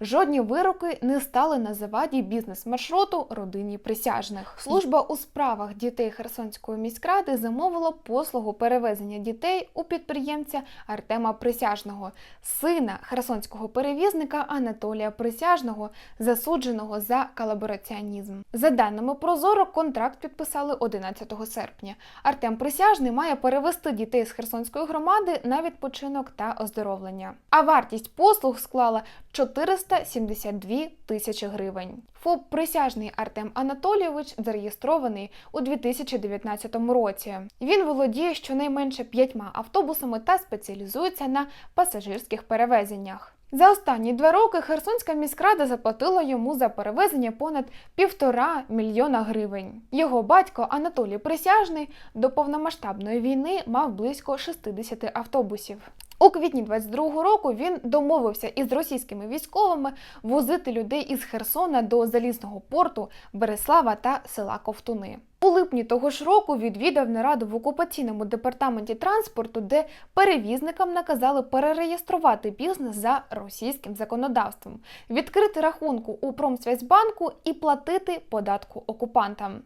Жодні вироки не стали на заваді бізнес-маршруту родині присяжних. Служба у справах дітей Херсонської міськради замовила послугу перевезення дітей у підприємця Артема Присяжного, сина херсонського перевізника Анатолія Присяжного, засудженого за колабораціонізм. За даними Прозоро, контракт підписали 11 серпня. Артем Присяжний має перевести дітей з Херсонської громади на відпочинок та оздоровлення. А вартість послуг склала 472 тисячі гривень. ФОП присяжний Артем Анатолійович зареєстрований у 2019 році. Він володіє щонайменше п'ятьма автобусами та спеціалізується на пасажирських перевезеннях. За останні два роки Херсонська міськрада заплатила йому за перевезення понад півтора мільйона гривень. Його батько Анатолій Присяжний до повномасштабної війни мав близько 60 автобусів. У квітні 22-го року він домовився із російськими військовими возити людей із Херсона до залізного порту Береслава та села Ковтуни. У липні того ж року відвідав нараду в окупаційному департаменті транспорту, де перевізникам наказали перереєструвати бізнес за російським законодавством, відкрити рахунку у Промсвязьбанку і платити податку окупантам.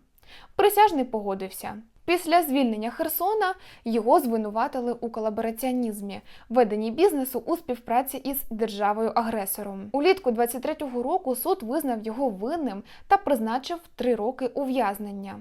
Присяжний погодився. Після звільнення Херсона його звинуватили у колабораціонізмі, веденні бізнесу у співпраці із державою-агресором. Улітку 23-го року суд визнав його винним та призначив три роки ув'язнення.